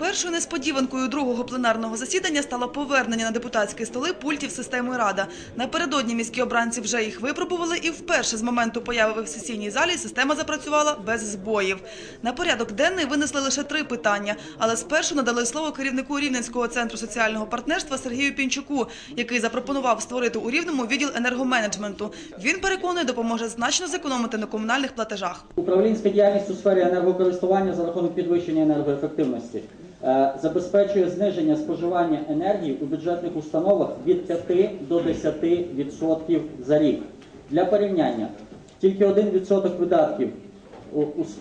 Першою несподіванкою другого пленарного засідання стало повернення на депутатські столи пультів системи Рада. Напередодні міські обранці вже їх випробували, і вперше з моменту появи в сесійній залі система запрацювала без збоїв. На порядок денний винесли лише три питання, але спершу надали слово керівнику Рівненського центру соціального партнерства Сергію Пінчуку, який запропонував створити у Рівному відділ енергоменеджменту. Він переконує, допоможе значно зекономити на комунальних платежах. Управлінська діяльність у сфері енергокористування за рахунок підвищення енергоефективності забезпечує зниження споживання енергії у бюджетних установах від 5 до 10% за рік. Для порівняння, тільки 1% видатків е,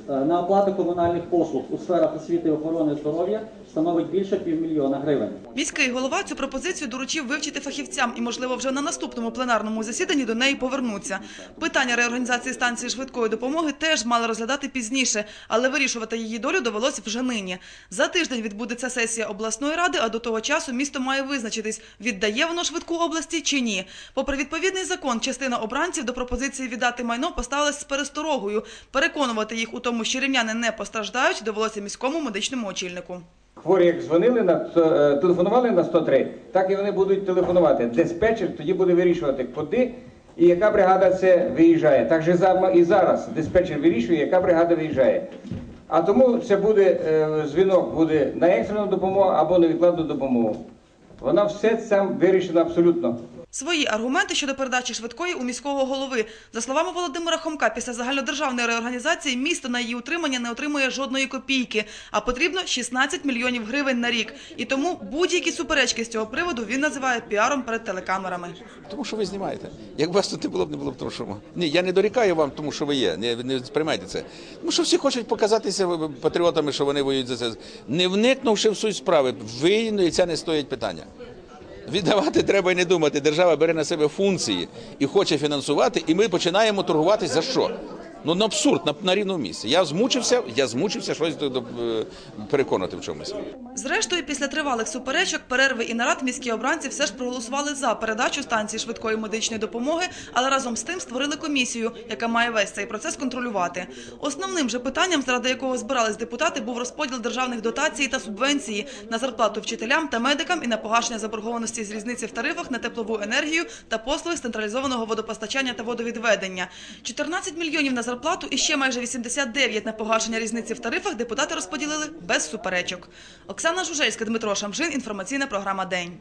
на оплату комунальних послуг у сферах освіти охорони здоров'я становить більше півмільйона гривень. Міський голова цю пропозицію доручив вивчити фахівцям і, можливо, вже на наступному пленарному засіданні до неї повернуться. Питання реорганізації станції швидкої допомоги теж мали розглядати пізніше, але вирішувати її долю довелося вже нині. За тиждень відбудеться сесія обласної ради, а до того часу місто має визначитись, віддає воно швидку області чи ні. Попри відповідний закон, частина обранців до пропозиції віддати майно поставилась з пересторогою. Переконувати їх у тому, що рівняни не постраждають, довелося міському медичному очільнику. Хворі, як дзвонили на е, телефонували на 103, так і вони будуть телефонувати. Диспетчер тоді буде вирішувати, куди і яка бригада це виїжджає. Так же і зараз диспетчер вирішує, яка бригада виїжджає. А тому це буде е, дзвінок буде на екстрену допомогу або невідкладну допомогу. Вона все сам вирішена абсолютно. Свої аргументи щодо передачі швидкої у міського голови. За словами Володимира Хомка, після загальнодержавної реорганізації місто на її утримання не отримує жодної копійки, а потрібно 16 мільйонів гривень на рік. І тому будь-які суперечки з цього приводу він називає піаром перед телекамерами. Тому що ви знімаєте. Як вас тут не було б, не було б того шуму. Ні, я не дорікаю вам, тому що ви є. Не, не сприймайте це. Тому що всі хочуть показатися патріотами, що вони воюють за це. Не вникнувши в суть справи, ви і це не стоїть питання. Віддавати треба і не думати. Держава бере на себе функції і хоче фінансувати, і ми починаємо торгуватися за що? Ну, на абсурд, на, на рівному місці. Я змучився, я змучився щось до- до- е, переконати в чомусь. Зрештою, після тривалих суперечок, перерви і нарад міські обранці все ж проголосували за передачу станції швидкої медичної допомоги, але разом з тим створили комісію, яка має весь цей процес контролювати. Основним же питанням, заради якого збирались депутати, був розподіл державних дотацій та субвенції на зарплату вчителям та медикам і на погашення заборгованості з різниці в тарифах на теплову енергію та послуги з централізованого водопостачання та водовідведення. 14 мільйонів на зарплату і ще майже 89 на погашення різниці в тарифах депутати розподілили без суперечок. Оксана Жужельська, Дмитро Шамжин. Інформаційна програма День.